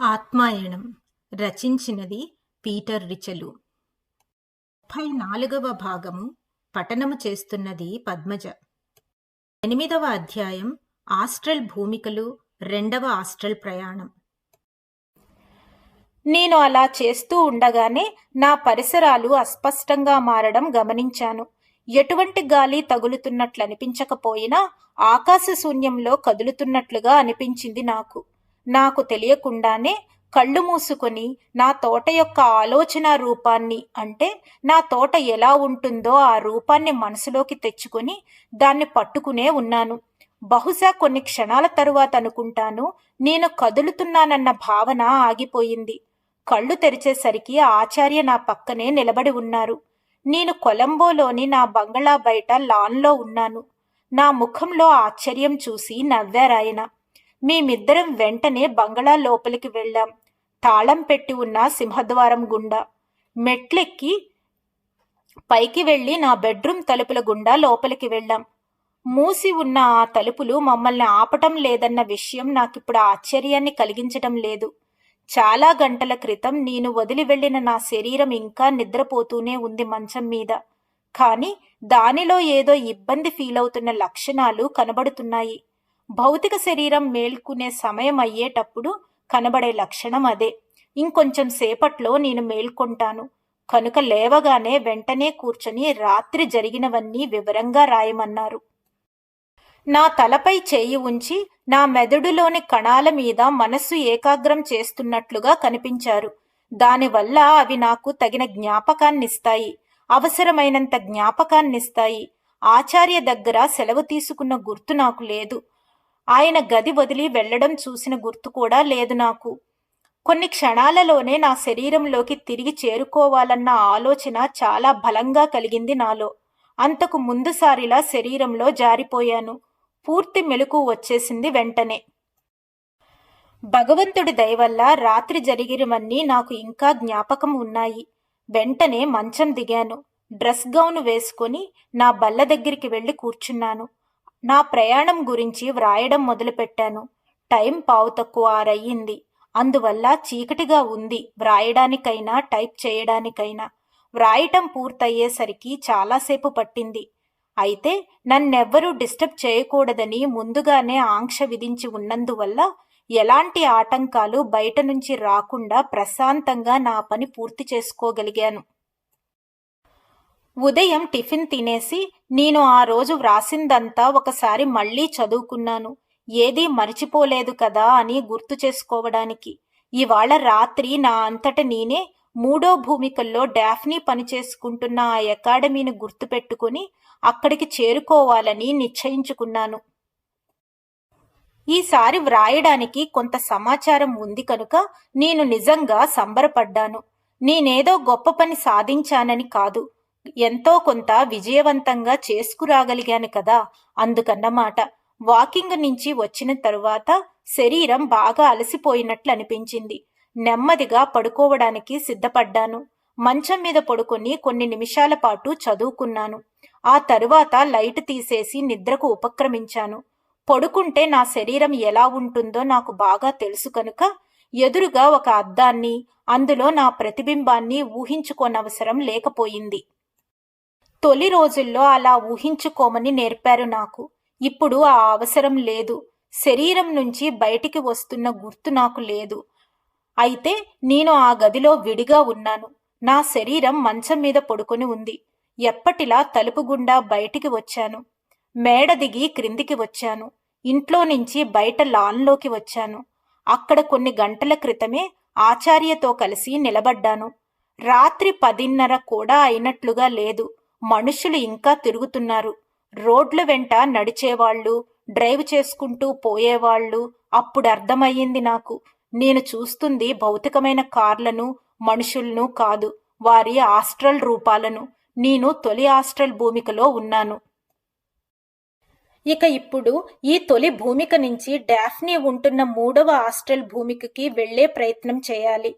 ఆత్మాయణం రచించినది Peter రిచలు. ముప్పై నాలుగవ భాగము పఠనము చేస్తున్నది పద్మజ. ఎనిమిదవ అధ్యాయం ఆస్ట్రల్ భూమికలు రెండవ ఆస్ట్రల్ ప్రయాణం. నేను అలా చేస్తూ ఉండగానే నా పరిసరాలు అస్పష్టంగా మారడం గమనించాను. ఎటువంటి గాలి తగులుతున్నట్లు అనిపించకపోయినా ఆకాశ శూన్యంలో కదులుతున్నట్లుగా అనిపించింది నాకు. నాకు తెలియకుండానే కళ్ళు మూసుకొని నా తోట యొక్క ఆలోచన రూపాన్ని అంటే నా తోట ఎలా ఉంటుందో ఆ రూపాన్ని మనసులోకి తెచ్చుకొని దాన్ని పట్టుకునే ఉన్నాను. బహుశా కొన్ని క్షణాల తరువాత అనుకుంటాను నేను కదులుతున్నానన్న భావన ఆగిపోయింది. కళ్ళు తెరిచేసరికి ఆచార్య నా పక్కనే నిలబడి ఉన్నారు. నేను కొలంబోలోని నా బంగళా బయట లాన్లో ఉన్నాను. నా ముఖంలో ఆశ్చర్యం చూసి నవ్వారాయన. మేమిద్దరం వెంటనే బంగళా లోపలికి వెళ్ళాం. తాళం పెట్టి ఉన్న సింహద్వారం గుండా. మెట్లెక్కి పైకి వెళ్ళి నా బెడ్రూమ్ తలుపుల గుండా లోపలికి వెళ్ళాం. మూసి ఉన్న ఆ తలుపులు మమ్మల్ని ఆపటం లేదన్న విషయం నాకిప్పుడు ఆశ్చర్యాన్ని కలిగించటం లేదు. చాలా గంటల క్రితం నేను వదిలి వెళ్ళిన నా శరీరం ఇంకా నిద్రపోతూనే ఉంది మంచం మీద. కానీ దానిలో ఏదో ఇబ్బంది ఫీల్ అవుతున్న లక్షణాలు కనబడుతున్నాయి. భౌతిక శరీరం మేల్కునే సమయం అయ్యేటప్పుడు కనబడే లక్షణం అదే. ఇంకొంచెం సేపట్లో నేను మేల్కొంటాను. కనుక లేవగానే వెంటనే కూర్చొని రాత్రి జరిగినవన్నీ వివరంగా రాయమన్నారు. నా తలపై చేయి ఉంచి నా మెదడులోని కణాల మీద మనస్సు ఏకాగ్రం చేస్తున్నట్లుగా కనిపించారు. దానివల్ల అవి నాకు తగిన జ్ఞాపకాన్నిస్తాయి. అవసరమైనంత జ్ఞాపకాన్నిస్తాయి. ఆచార్య దగ్గర సెలవు తీసుకున్న గుర్తు నాకు లేదు. ఆయన గది వదిలి వెళ్ళడం చూసిన గుర్తు కూడా లేదు నాకు. కొన్ని క్షణాలలోనే నా శరీరంలోకి తిరిగి చేరుకోవాలన్న ఆలోచన చాలా బలంగా కలిగింది నాలో. అంతకు ముందుసారిలా శరీరంలో జారిపోయాను. పూర్తి మెలకు వచ్చేసింది వెంటనే. భగవంతుడి దయవల్ల రాత్రి జరిగినవన్నీ నాకు ఇంకా జ్ఞాపకం ఉన్నాయి. వెంటనే మంచం దిగాను. డ్రెస్ గౌను వేసుకొని నా బల్ల దగ్గరికి వెళ్ళి కూర్చున్నాను. నా ప్రయాణం గురించి వ్రాయడం మొదలుపెట్టాను. టైం పావు తక్కువ ఆరయ్యింది. అందువల్ల చీకటిగా ఉంది. వ్రాయడానికైనా టైప్ చేయడానికైనా. వ్రాయటం పూర్తయ్యేసరికి చాలాసేపు పట్టింది. అయితే నన్నెవ్వరూ డిస్టర్బ్ చేయకూడదని ముందుగానే ఆంక్ష విధించి ఉన్నందువల్ల ఎలాంటి ఆటంకాలు బయట నుంచి రాకుండా ప్రశాంతంగా నా పని పూర్తి చేసుకోగలిగాను. ఉదయం టిఫిన్ తినేసి నేను ఆ రోజు వ్రాసిందంతా ఒకసారి మళ్ళీ చదువుకున్నాను. ఏదీ మర్చిపోలేదు కదా అని గుర్తు చేసుకోవడానికి. ఇవాళ రాత్రి నా అంతట నేనే మూడో భూమికల్లో డాఫ్నీ పనిచేసుకుంటున్న ఆ అకాడమీని గుర్తుపెట్టుకుని అక్కడికి చేరుకోవాలని నిశ్చయించుకున్నాను. ఈసారి వ్రాయడానికి కొంత సమాచారం ఉంది కనుక నేను నిజంగా సంబరపడ్డాను. నేనేదో గొప్ప పని సాధించానని కాదు. ఎంతో కొంత విజయవంతంగా చేసుకురాగలిగాను కదా అందుకన్నమాట. వాకింగ్ నుంచి వచ్చిన తరువాత శరీరం బాగా అలసిపోయినట్లు అనిపించింది. నెమ్మదిగా పడుకోవడానికి సిద్ధపడ్డాను. మంచం మీద పడుకొని కొన్ని నిమిషాల పాటు చదువుకున్నాను. ఆ తరువాత లైట్ తీసేసి నిద్రకు ఉపక్రమించాను. పడుకుంటే నా శరీరం ఎలా ఉంటుందో నాకు బాగా తెలుసు కనుక ఎదురుగా ఒక అద్దాన్ని అందులో నా ప్రతిబింబాన్ని ఊహించుకోనవసరం లేకపోయింది. తొలి రోజుల్లో అలా ఊహించుకోమని నేర్పారు నాకు. ఇప్పుడు ఆ అవసరం లేదు. శరీరం నుంచి బయటికి వస్తున్న గుర్తు నాకు లేదు. అయితే నేను ఆ గదిలో విడిగా ఉన్నాను. నా శరీరం మంచం మీద పడుకొని ఉంది. ఎప్పటిలా తలుపు గుండా బయటికి వచ్చాను. మేడ దిగి క్రిందికి వచ్చాను. ఇంట్లో నుంచి బయట లాన్లోకి వచ్చాను. అక్కడ కొన్ని గంటల క్రితమే ఆచార్యతో కలిసి నిలబడ్డాను. రాత్రి పదిన్నర కూడా అయినట్లుగా లేదు. మనుషులు ఇంకా తిరుగుతున్నారు. రోడ్ల వెంట నడిచేవాళ్ళు డ్రైవ్ చేసుకుంటూ పోయేవాళ్ళు అప్పుడు అర్థమయ్యింది నాకు. నేను చూస్తుంది భౌతికమైన కార్లను మనుషులను కాదు వారి ఆస్ట్రల్ రూపాలను. నేను తొలి ఆస్ట్రల్ భూమికలో ఉన్నాను. ఇక ఇప్పుడు ఈ తొలి భూమిక నుంచి డాఫ్నీ ఉంటున్న మూడవ ఆస్ట్రల్ భూమికకి వెళ్ళే ప్రయత్నం చేయాలి.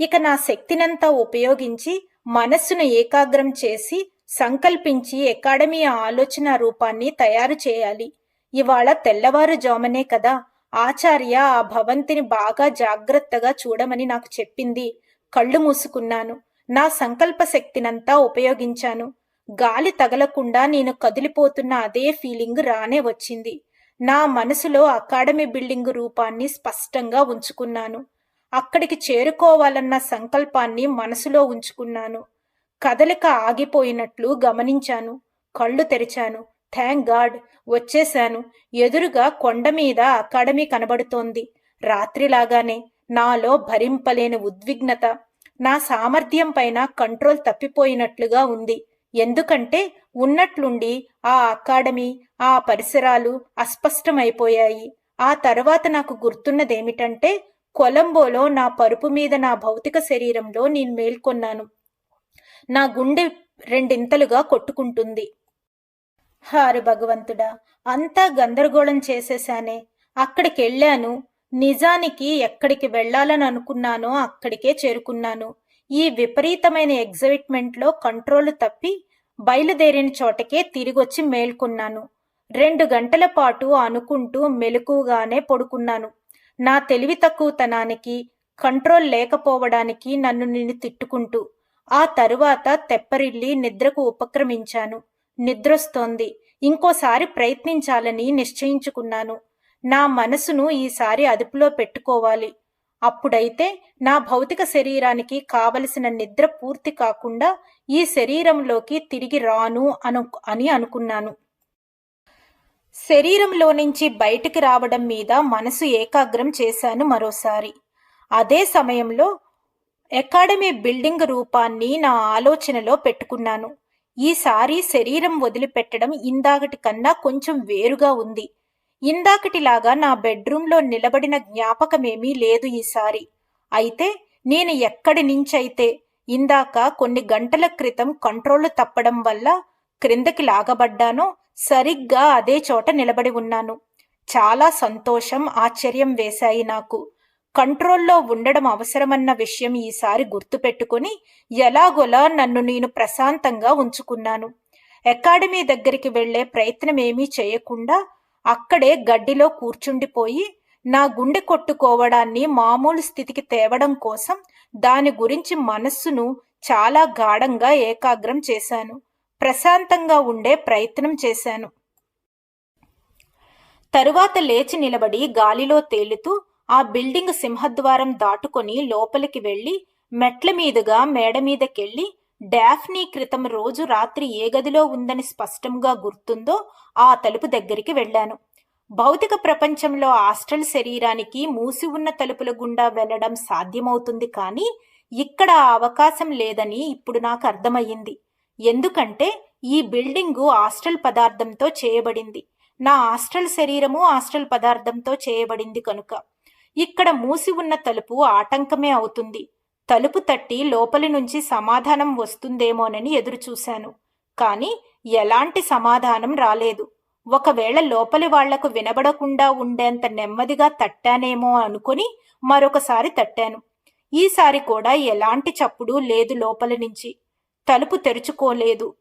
ఇక నా శక్తినంతా ఉపయోగించి మనస్సును ఏకాగ్రం చేసి సంకల్పించి అకాడమీ ఆలోచన రూపాన్ని తయారు చేయాలి. ఇవాళ తెల్లవారుజామునే కదా. ఆచార్య ఆ భవంతిని బాగా జాగ్రత్తగా చూడమని నాకు చెప్పింది. కళ్ళు మూసుకున్నాను. నా సంకల్ప శక్తినంతా ఉపయోగించాను. గాలి తగలకుండా నేను కదిలిపోతున్న అదే ఫీలింగ్ రానే వచ్చింది. నా మనసులో అకాడమీ బిల్డింగ్ రూపాన్ని స్పష్టంగా ఉంచుకున్నాను. అక్కడికి చేరుకోవాలన్న సంకల్పాన్ని మనసులో ఉంచుకున్నాను. కదలిక ఆగిపోయినట్లు గమనించాను. కళ్ళు తెరిచాను. Thank God! వచ్చేశాను. ఎదురుగా కొండ మీద అకాడమీ కనబడుతోంది. రాత్రిలాగానే నాలో భరింపలేని ఉద్విగ్నత నా సామర్థ్యం పైన కంట్రోల్ తప్పిపోయినట్లుగా ఉంది. ఎందుకంటే ఉన్నట్లుండి ఆ అకాడమీ ఆ పరిసరాలు అస్పష్టమైపోయాయి. ఆ తర్వాత నాకు గుర్తున్నదేమిటంటే కొలంబోలో నా పరుపు మీద నా భౌతిక శరీరంలో నేను మేల్కొన్నాను. నా గుండె రెండింతలుగా కొట్టుకుంటుంది. హారు భగవంతుడా అంతా గందరగోళం చేసేశానే. అక్కడికి వెళ్ళాను నిజానికి ఎక్కడికి వెళ్ళాలని అనుకున్నానో అక్కడికే చేరుకున్నాను. ఈ విపరీతమైన ఎగ్జైట్మెంట్లో కంట్రోల్ తప్పి బయలుదేరిన చోటకే తిరిగొచ్చి మేల్కొన్నాను. రెండు గంటల పాటు అనుకుంటూ మెలకుగానే పడుకున్నాను. నా తెలివి తక్కువతనానికి కంట్రోల్ లేకపోవడానికి నన్ను నేను తిట్టుకుంటూ ఆ తరువాత తెప్పరిల్లి నిద్రకు ఉపక్రమించాను. నిద్రొస్తోంది. ఇంకోసారి ప్రయత్నించాలని నిశ్చయించుకున్నాను. నా మనసును ఈసారి అదుపులో పెట్టుకోవాలి. అప్పుడైతే నా భౌతిక శరీరానికి కావలసిన నిద్ర పూర్తి కాకుండా ఈ శరీరంలోకి తిరిగి రాను అను అని అనుకున్నాను. శరీరంలో నుంచి బయటికి రావడం మీద మనసు ఏకాగ్రం చేశాను మరోసారి. అదే సమయంలో అకాడమీ బిల్డింగ్ రూపాన్ని నా ఆలోచనలో పెట్టుకున్నాను. ఈసారి శరీరం వదిలిపెట్టడం ఇందాకటి కన్నా కొంచెం వేరుగా ఉంది. ఇందాకటిలాగా నా బెడ్రూంలో నిలబడిన జ్ఞాపకమేమీ లేదు ఈసారి. అయితే నేను ఎక్కడి నుంచైతే ఇందాక కొన్ని గంటల క్రితం కంట్రోల్ తప్పడం వల్ల క్రిందకి లాగబడ్డానో సరిగ్గా అదే చోట నిలబడి ఉన్నాను. చాలా సంతోషం ఆశ్చర్యం వేశాయి నాకు. కంట్రోల్లో ఉండడం అవసరమన్న విషయం ఈసారి గుర్తుపెట్టుకుని ఎలాగోలా నన్ను నేను ప్రశాంతంగా ఉంచుకున్నాను. అకాడమీ దగ్గరికి వెళ్ళే ప్రయత్నమేమీ చేయకుండా అక్కడే గడ్డిలో కూర్చుండిపోయి నా గుండె కొట్టుకోవడాన్ని మామూలు స్థితికి తేవడం కోసం దాని గురించి మనస్సును చాలా గాఢంగా ఏకాగ్రం చేశాను. ప్రశాంతంగా ఉండే ప్రయత్నం చేశాను. తరువాత లేచి నిలబడి గాలిలో తేలుతూ ఆ బిల్డింగ్ సింహద్వారం దాటుకొని లోపలికి వెళ్ళి మెట్ల మీదుగా మేడ మీదకెళ్ళి డాఫ్నీ క్రితం రోజు రాత్రి ఏ గదిలో ఉందని స్పష్టంగా గుర్తుందో ఆ తలుపు దగ్గరికి వెళ్ళాను. భౌతిక ప్రపంచంలో ఆస్ట్రల్ శరీరానికి మూసి ఉన్న తలుపుల గుండా వెళ్ళడం సాధ్యమవుతుంది కానీ ఇక్కడ ఆ అవకాశం లేదని ఇప్పుడు నాకు అర్థమయ్యింది. ఎందుకంటే ఈ బిల్డింగు ఆస్ట్రల్ పదార్థంతో చేయబడింది. నా ఆస్ట్రల్ శరీరము ఆస్ట్రల్ పదార్థంతో చేయబడింది కనుక. ఇక్కడ మూసి ఉన్న తలుపు ఆటంకమే అవుతుంది. తలుపు తట్టి లోపలి నుంచి సమాధానం వస్తుందేమోనని ఎదురుచూశాను. కాని ఎలాంటి సమాధానం రాలేదు. ఒకవేళ లోపలి వాళ్ళకు వినబడకుండా ఉండేంత నెమ్మదిగా తట్టానేమో అనుకుని మరొకసారి తట్టాను. ఈసారి కూడా ఎలాంటి చప్పుడు లేదు లోపలి నుంచి. తలుపు తెరుచుకోలేదు.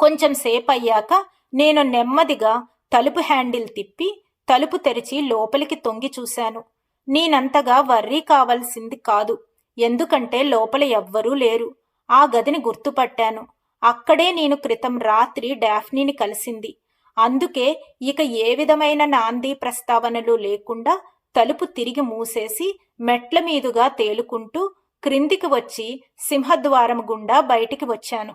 కొంచెం సేపు అయ్యాక నేను నెమ్మదిగా తలుపు హ్యాండిల్ తిప్పి తలుపు తెరిచి లోపలికి తొంగి చూశాను. నేనంతగా వర్రీ కావలసింది కాదు. ఎందుకంటే లోపల ఎవ్వరూ లేరు. ఆ గదిని గుర్తుపట్టాను. అక్కడే నేను క్రితం రాత్రి డాఫ్నీని కలిసింది. అందుకే ఇక ఏ విధమైన నాంది ప్రస్తావనలు లేకుండా తలుపు తిరిగి మూసేసి మెట్ల మీదుగా తేలుకుంటూ క్రిందికి వచ్చి సింహద్వారం గుండా బయటికి వచ్చాను.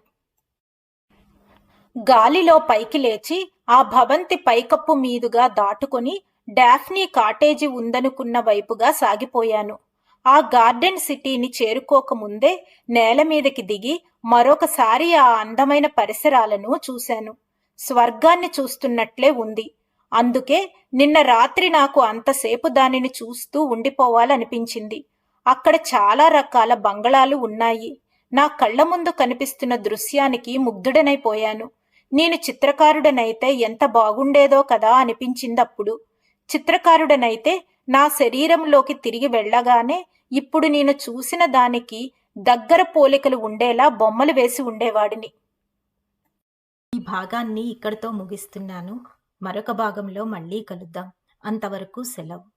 గాలిలో పైకి లేచి ఆ భవంతి పైకప్పు మీదుగా దాటుకొని డాఫ్నీ కాటేజీ ఉందనుకున్న వైపుగా సాగిపోయాను. ఆ గార్డెన్ సిటీని చేరుకోకముందే నేల మీదకి దిగి మరొకసారి ఆ అందమైన పరిసరాలను చూశాను. స్వర్గాన్ని చూస్తున్నట్లే ఉంది. అందుకే నిన్న రాత్రి నాకు అంతసేపు దానిని చూస్తూ ఉండిపోవాలనిపించింది. అక్కడ చాలా రకాల బంగళాలు ఉన్నాయి. నా కళ్ళ ముందు కనిపిస్తున్న దృశ్యానికి ముగ్ధుడనైపోయాను. నేను చిత్రకారుడనైతే ఎంత బాగుండేదో కదా అనిపించిందప్పుడు చిత్రకారుడనైతే నా శరీరంలోకి తిరిగి వెళ్ళగానే ఇప్పుడు నేను చూసిన దానికి దగ్గర పోలికలు ఉండేలా బొమ్మలు వేసి ఉండేవాడిని. ఈ భాగాన్ని ఇక్కడితో ముగిస్తున్నాను. మరొక భాగంలో మళ్ళీ కలుద్దాం. అంతవరకు సెలవు.